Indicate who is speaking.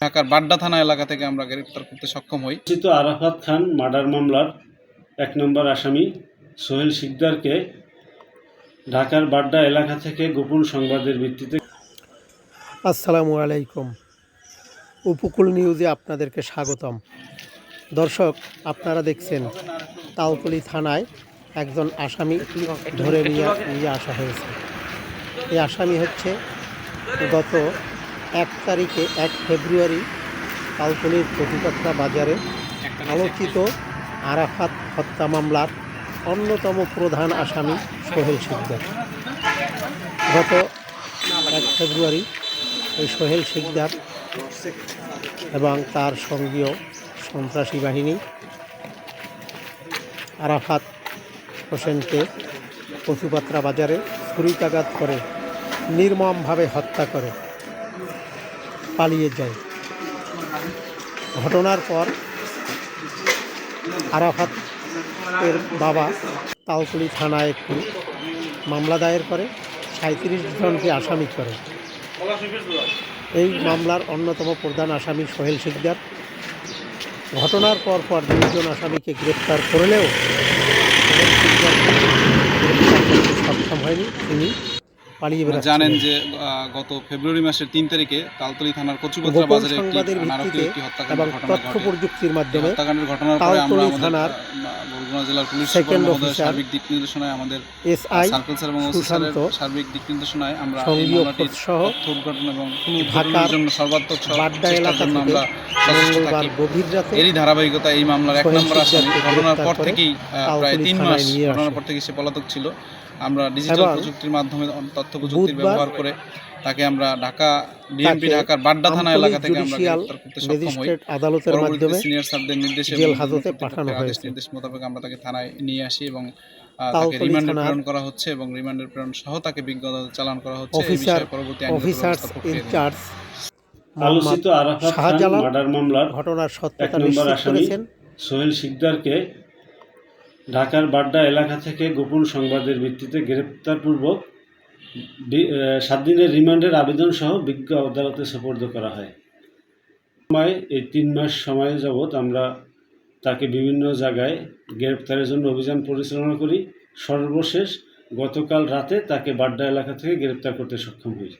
Speaker 1: ঢাকার বাড্ডা থানা এলাকা থেকে আমরা গ্রেপ্তার করতে সক্ষম হই।
Speaker 2: পরিচিত আরাফাত খান মার্ডার মামলার এক নম্বর আসামি সোহেল শিকদারকে ঢাকার বাড্ডা এলাকা থেকে গোপন সংবাদের ভিত্তিতে
Speaker 3: আসসালামু আলাইকুম। উপকূল নিউজে আপনাদেরকে স্বাগতম। দর্শক, আপনারা দেখছেন তালতলি থানায় একজন আসামি ধরে নিয়ে নিয়ে আসা হয়েছে। এই আসামি হচ্ছে গত এক তারিখে এক ফেব্রুয়ারি তালতলির প্রতিপত্তা বাজারে আলোচিত আরাফাত হত্যা মামলার অন্যতম প্রধান আসামি সোহেল সিকদার গত এক ফেব্রুয়ারি এই সোহেল শিকদার এবং তার সঙ্গীয় সন্ত্রাসী বাহিনী। আরাফাত হোসেনকে কচুপাত্রা বাজারে ছুরিকাঘাত করে, নির্মমভাবে হত্যা করে, পালিয়ে যায়। ঘটনার পর আরাফাত এর বাবা তালকুলি থানায় একটি মামলা দায়ের করে সাঁত্রিশ জনকে আসামি করে। এই মামলার অন্যতম প্রধান আসামি সোহেল শিকদার ঘটনার পর পর দুইজন আসামিকে গ্রেপ্তার করলেও সক্ষম হয়নি। তিনি পালিয়ে
Speaker 1: জানেন যে গত ফেব্রুয়ারি মাসের তিন তারিখে তালতলি থানার কচুপাত্রা বাজারে একটি
Speaker 3: সংবাদের ভিত্তিতে এবং
Speaker 1: হত্যাকাণ্ডের
Speaker 3: তথ্য প্রযুক্তির মাধ্যমে
Speaker 1: হত্যাকাণ্ডের ঘটনার পরে আমরা
Speaker 3: থানার
Speaker 1: বরগুনা জেলার পুলিশ
Speaker 3: সেকেন্ড অফিসার
Speaker 1: সার্বিক দিক নির্দেশনায় আমাদের
Speaker 3: এসআই
Speaker 1: সার্কেল স্যার এবং
Speaker 3: সুশান্ত
Speaker 1: সার্বিক দিক নির্দেশনায় আমরা এই
Speaker 3: সঙ্গীয়
Speaker 1: মামলাটির
Speaker 3: সহ
Speaker 1: তথ্য উদ্ঘাটন এবং
Speaker 3: ঢাকার
Speaker 1: ঢাকার জন্য সর্বাত্মক
Speaker 3: বাড্ডা এলাকা থেকে মঙ্গলবার গভীর রাতে
Speaker 1: এরই ধারাবাহিকতা এই মামলার এক নম্বর আসামি ঘটনার পর থেকেই প্রায় তিন মাস ঘটনার পর থেকে সে পলাতক ছিল। আমরা ডিজিটাল প্রযুক্তির মাধ্যমে তথ্য প্রযুক্তির ব্যবহার করে তাকে আমরা ঢাকা ডিএমপি ঢাকার বাড্ডা থানা এলাকা থেকে আমরা গ্রেপ্তার করতে সক্ষম হই
Speaker 3: আদালতের মাধ্যমে
Speaker 1: সিনিয়র স্যারদের নির্দেশে
Speaker 3: জেল হাজতে পাঠানো
Speaker 1: আদেশ
Speaker 3: হয়েছে।
Speaker 1: নির্দেশ মোতাবেক আমরা তাকে থানায় নিয়ে আসি এবং তাকে রিমান্ডে প্রেরণ করা হচ্ছে এবং রিমান্ডের প্রেরণ সহ তাকে বিজ্ঞ চালান করা হচ্ছে এই
Speaker 3: অফিসার
Speaker 1: বিষয়ে পরবর্তী আইনগত
Speaker 3: অফিসার্স
Speaker 1: ব্যবস্থা প্রক্রিয়াধীন।
Speaker 3: ইনচার্জ
Speaker 2: আলোচিত আরাফাত খান
Speaker 3: শাহজালাল
Speaker 2: মার্ডার মামলার
Speaker 3: ঘটনার সত্যতা নিশ্চিত করেছেন
Speaker 2: সোহেল শিকদারকে ঢাকার বাড্ডা এলাকা থেকে গোপন সংবাদের ভিত্তিতে গ্রেপ্তারপূর্বক সাত দিনের রিমান্ডের আবেদন সহ বিজ্ঞ আদালতে সোপর্দ করা হয়। সময়, এই তিন মাস সময় যাবৎ আমরা তাকে বিভিন্ন জায়গায় গ্রেপ্তারের জন্য অভিযান পরিচালনা করি। সর্বশেষ গতকাল রাতে তাকে বাড্ডা এলাকা থেকে গ্রেপ্তার করতে সক্ষম হই।